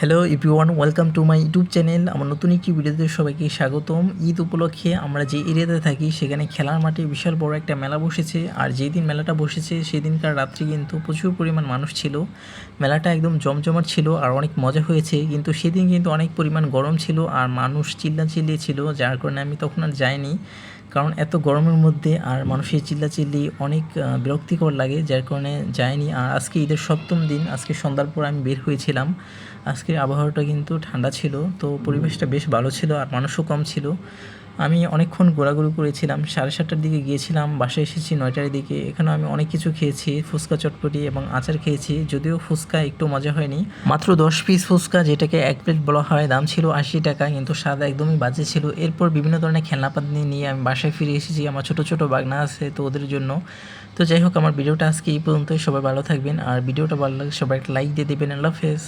Hello EP one welcome to my YouTube channel আমার নতুন একটি ভিডিওতে সবাইকে স্বাগতম। ঈদ উপলক্ষে আমরা যে এরিয়াতে থাকি, সেখানে খেলার মাঠে বিশাল বড় একটা মেলা বসেছে। আর যেই দিন মেলাটা বসেছে, সেই দিনকার রাত্রি কিন্তু প্রচুর পরিমাণ মানুষ ছিল। মেলাটা একদম জমজমাট ছিল আর অনেক মজা হয়েছে। কিন্তু সেদিন কিন্তু অনেক পরিমাণ গরম ছিল আর মানুষ চিল্লাচিল্লি ছিল, যার কারণে আমি তখন আর যাইনি। কারণ এত গরমের মধ্যে আর মানুষের চিল্লাচিল্লি অনেক বিরক্তিকর লাগে, যার কারণে যায়নি আর আজকে ঈদের সপ্তম দিন, আজকে সন্ধ্যার পর আমি বের হয়েছিলাম। আজকে আবহাওয়াটা কিন্তু ঠান্ডা ছিল তো পরিবেশটা বেশ ভালো ছিল আর মানুষও কম ছিল। আমি অনেকক্ষণ ঘোরাঘুরি করেছিলাম সাড়ে সাতটার দিকে গিয়েছিলাম বাসায় এসেছি নয়টার দিকে। এখানে আমি অনেক কিছু খেয়েছি ফুচকা চটপটি এবং আচার খেয়েছি যদিও ফুচকা একটু মজা হয়নি। মাত্র দশ পিস ফুচকা যেটাকে এক প্লেট বলা হয় দাম ছিল আশি টাকা কিন্তু স্বাদ একদমই বাজে ছিল। এরপর বিভিন্ন ধরনের খেলনাপাতি নিয়ে আমি বাসায় ফিরে এসেছি আমার ছোট ছোট বাগনা আছে তো ওদের জন্য। তো যাই হোক আমার ভিডিওটা আজকে এই পর্যন্তই সবাই ভালো থাকবেন আর ভিডিওটা ভালো লাগে সবাই একটা লাইক দিয়ে দেবেন আল্লাহ হাফেজ।